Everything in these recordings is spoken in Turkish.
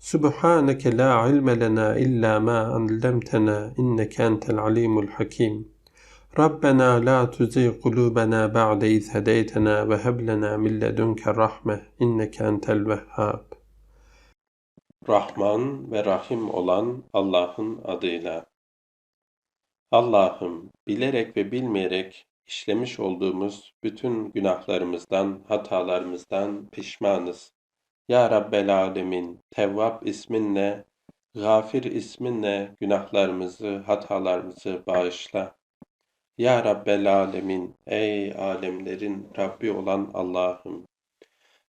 Subhaneke la ilme lena illa ma allamtana inneke entel alimul hakim. Rabbena la tuzigh kulubena ba'de iz hedeytena ve heb lena min ledunke rahme inneke entel vehhab. Rahman ve Rahim olan Allah'ın adıyla. Allah'ım bilerek ve bilmeyerek işlemiş olduğumuz bütün günahlarımızdan, hatalarımızdan pişmanız. Ya Rabbel Alemin, Tevvab isminle, Gafir isminle günahlarımızı, hatalarımızı bağışla. Ya Rabbel Alemin, ey alemlerin Rabbi olan Allah'ım,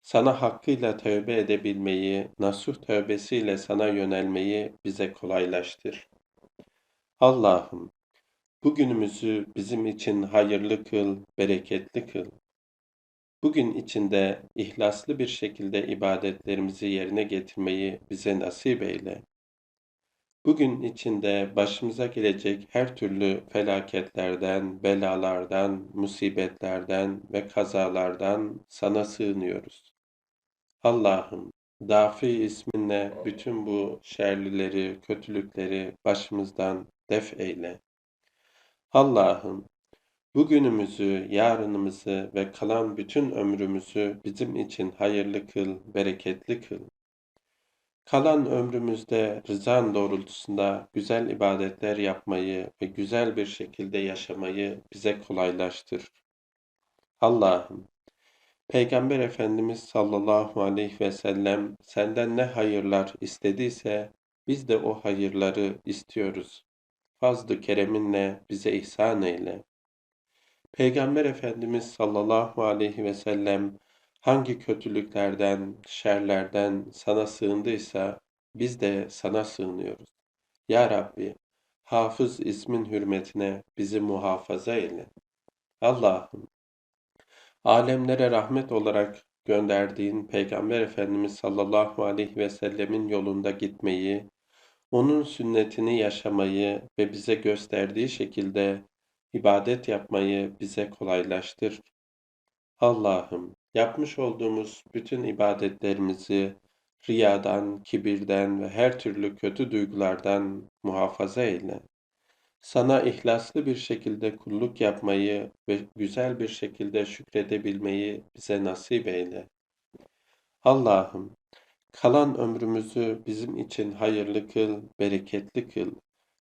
sana hakkıyla tövbe edebilmeyi, nasuh tövbesiyle sana yönelmeyi bize kolaylaştır. Allah'ım, bugünümüzü bizim için hayırlı kıl, bereketli kıl. Bugün içinde ihlaslı bir şekilde ibadetlerimizi yerine getirmeyi bize nasip eyle. Bugün içinde başımıza gelecek her türlü felaketlerden, belalardan, musibetlerden ve kazalardan sana sığınıyoruz. Allah'ım, Dafi isminle bütün bu şerlileri, kötülükleri başımızdan def eyle. Allah'ım, Bugünümüzü, yarınımızı ve kalan bütün ömrümüzü bizim için hayırlı kıl, bereketli kıl. Kalan ömrümüzde rızan doğrultusunda güzel ibadetler yapmayı ve güzel bir şekilde yaşamayı bize kolaylaştır. Allah'ım, Peygamber Efendimiz sallallahu aleyhi ve sellem senden ne hayırlar istediyse biz de o hayırları istiyoruz. Fazl-ı kereminle bize ihsan eyle. Peygamber Efendimiz sallallahu aleyhi ve sellem hangi kötülüklerden, şerlerden sana sığındıysa biz de sana sığınıyoruz. Ya Rabbi, Hafız ismin hürmetine bizi muhafaza eyle. Allah'ım, alemlere rahmet olarak gönderdiğin Peygamber Efendimiz sallallahu aleyhi ve sellemin yolunda gitmeyi, onun sünnetini yaşamayı ve bize gösterdiği şekilde ibadet yapmayı bize kolaylaştır. Allah'ım, yapmış olduğumuz bütün ibadetlerimizi riyadan, kibirden ve her türlü kötü duygulardan muhafaza eyle. Sana ihlaslı bir şekilde kulluk yapmayı ve güzel bir şekilde şükredebilmeyi bize nasip eyle. Allah'ım, kalan ömrümüzü bizim için hayırlı kıl, bereketli kıl.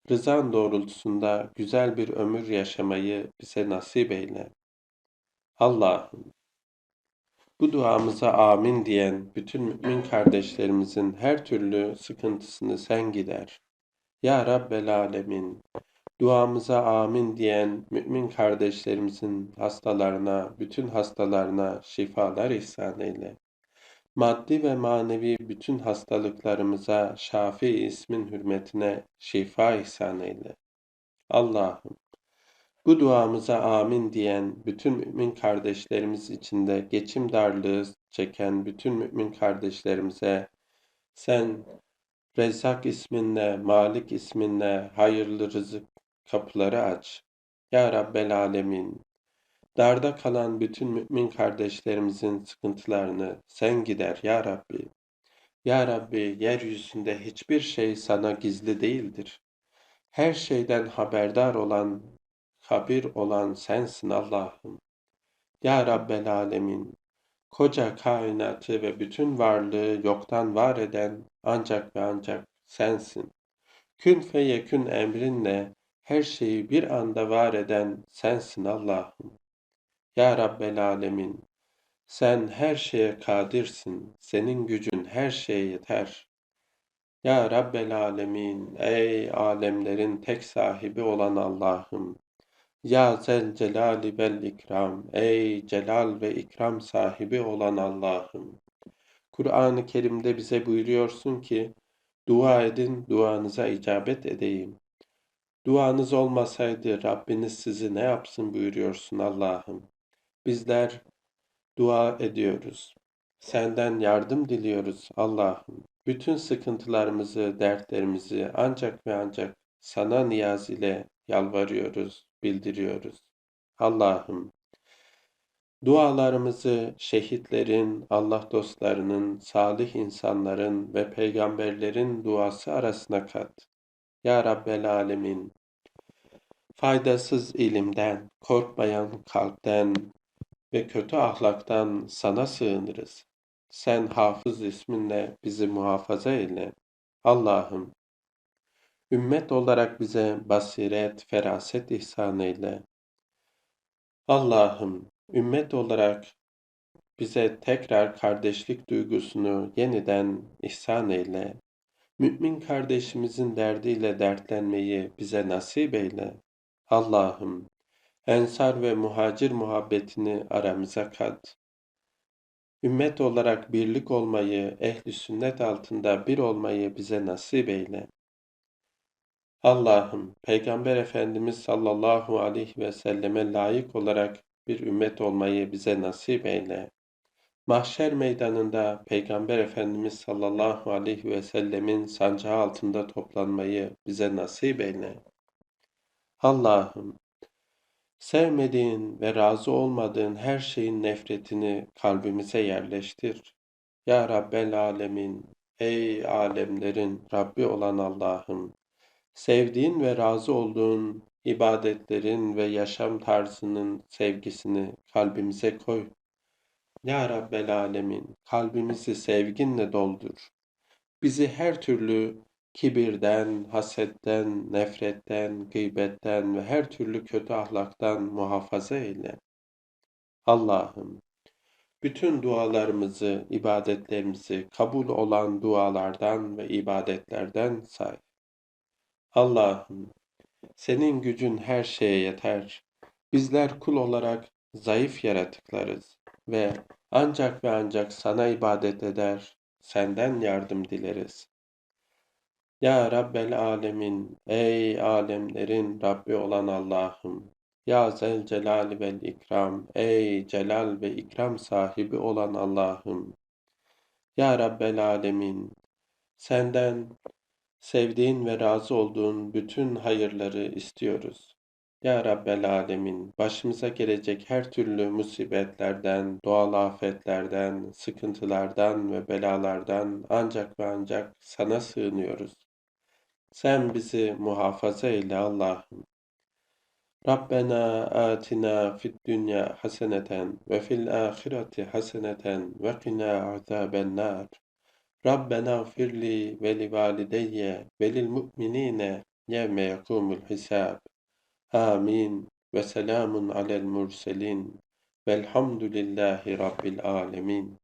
Rızan doğrultusunda güzel bir ömür yaşamayı bize nasip eyle. Allah'ım, bu duamıza amin diyen bütün mümin kardeşlerimizin her türlü sıkıntısını sen gider. Ya Rabbel Alemin, duamıza amin diyen mümin kardeşlerimizin hastalarına, bütün hastalarına şifalar ihsan eyle. Maddi ve manevi bütün hastalıklarımıza Şafi ismin hürmetine şifa ihsan eyle. Allah'ım, bu duamıza amin diyen bütün mümin kardeşlerimiz içinde geçim darlığı çeken bütün mümin kardeşlerimize sen Rezzak isminle, Malik isminle hayırlı rızık kapıları aç. Ya Rabbel Alemin, Darda kalan bütün mümin kardeşlerimizin sıkıntılarını sen gider ya Rabbi. Ya Rabbi yeryüzünde hiçbir şey sana gizli değildir. Her şeyden haberdar olan, habir olan sensin Allah'ım. Ya Rabbel Alemin, koca kainatı ve bütün varlığı yoktan var eden ancak ve ancak sensin. Kün feyekün emrinle her şeyi bir anda var eden sensin Allah'ım. Ya Rabbel Alemin, sen her şeye kadirsin, senin gücün her şeye yeter. Ya Rabbel Alemin, ey alemlerin tek sahibi olan Allah'ım, Ya Zel Celali vel İkram, ey celal ve ikram sahibi olan Allah'ım. Kur'an-ı Kerim'de bize buyuruyorsun ki, Dua edin, duanıza icabet edeyim. Duanız olmasaydı Rabbiniz sizi ne yapsın buyuruyorsun Allah'ım. Bizler dua ediyoruz. Senden yardım diliyoruz Allah'ım. Bütün sıkıntılarımızı, dertlerimizi ancak ve ancak sana niyaz ile yalvarıyoruz, bildiriyoruz. Allah'ım, dualarımızı şehitlerin, Allah dostlarının, salih insanların ve peygamberlerin duası arasına kat. Ya Rabbel Alemin, faydasız ilimden, korkmayan kalpten ve kötü ahlaktan sana sığınırız. Sen hafız isminle bizi muhafaza eyle. Allah'ım, ümmet olarak bize basiret, feraset ihsan eyle. Allah'ım, ümmet olarak bize tekrar kardeşlik duygusunu yeniden ihsan eyle. Mümin kardeşimizin derdiyle dertlenmeyi bize nasip eyle. Allah'ım, ensar ve muhacir muhabbetini aramıza kat. Ümmet olarak birlik olmayı, ehli sünnet altında bir olmayı bize nasip eyle. Allah'ım, Peygamber Efendimiz sallallahu aleyhi ve selleme layık olarak bir ümmet olmayı bize nasip eyle. Mahşer meydanında Peygamber Efendimiz sallallahu aleyhi ve sellemin sancağı altında toplanmayı bize nasip eyle. Allah'ım, sevmediğin ve razı olmadığın her şeyin nefretini kalbimize yerleştir. Ya Rabbel Alemin, ey alemlerin Rabbi olan Allah'ım, sevdiğin ve razı olduğun ibadetlerin ve yaşam tarzının sevgisini kalbimize koy. Ya Rabbel Alemin, kalbimizi sevginle doldur. Bizi her türlü kibirden, hasetten, nefretten, gıybetten ve her türlü kötü ahlaktan muhafaza eyle. Allah'ım, bütün dualarımızı, ibadetlerimizi kabul olan dualardan ve ibadetlerden say. Allah'ım, senin gücün her şeye yeter. Bizler kul olarak zayıf yaratıklarız ve ancak ve ancak sana ibadet eder, senden yardım dileriz. Ya Rabbel Alemin, ey alemlerin Rabbi olan Allah'ım, Ya Zel Celal vel İkram, ey celal ve ikram sahibi olan Allah'ım, Ya Rabbel Alemin, senden sevdiğin ve razı olduğun bütün hayırları istiyoruz. Ya Rabbel Alemin, başımıza gelecek her türlü musibetlerden, doğal afetlerden, sıkıntılardan ve belalardan ancak ve ancak sana sığınıyoruz. Sen bizi muhafaza eyle Allah'ım. Rabbena atina fid dünya haseneten ve fil ahireti haseneten ve qina azaben nar. Rabbena firli ve li valideyye ve lil mu'minine yevme yekumul hisab. Amin ve selamun alel murselin velhamdülillahi rabbil alemin.